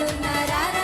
వాళ్ళు